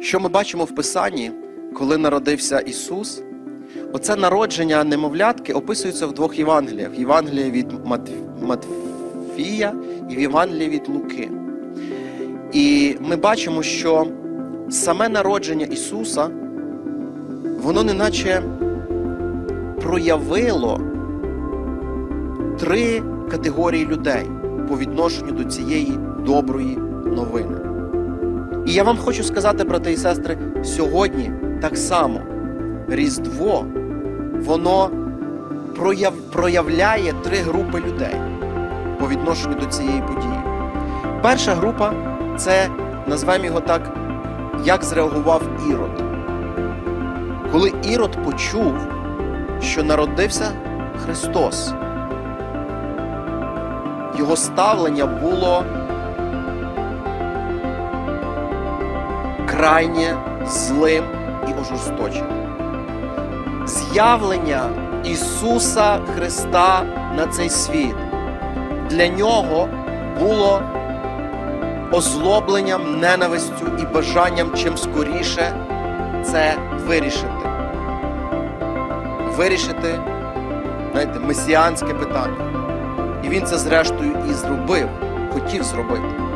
Що ми бачимо в Писанні, коли народився Ісус? Оце народження немовлятки описується в двох Євангеліях: Євангелія від Матфія і в Євангелії від Луки. І ми бачимо, що саме народження Ісуса, воно неначе проявило три категорії людей по відношенню до цієї доброї новини. І я вам хочу сказати, брати і сестри, сьогодні так само Різдво, воно прояв, проявляє три групи людей по відношенню до цієї події. Перша група це, назвемо його так, як зреагував Ірод. Коли Ірод почув, що народився Христос, його ставлення було крайнє злим і ожорсточеним. З'явлення Ісуса Христа на цей світ для нього було озлобленням, ненавистю і бажанням чим скоріше це вирішити. Вирішити, знаєте, месіанське питання. І він це зрештою і зробив, хотів зробити.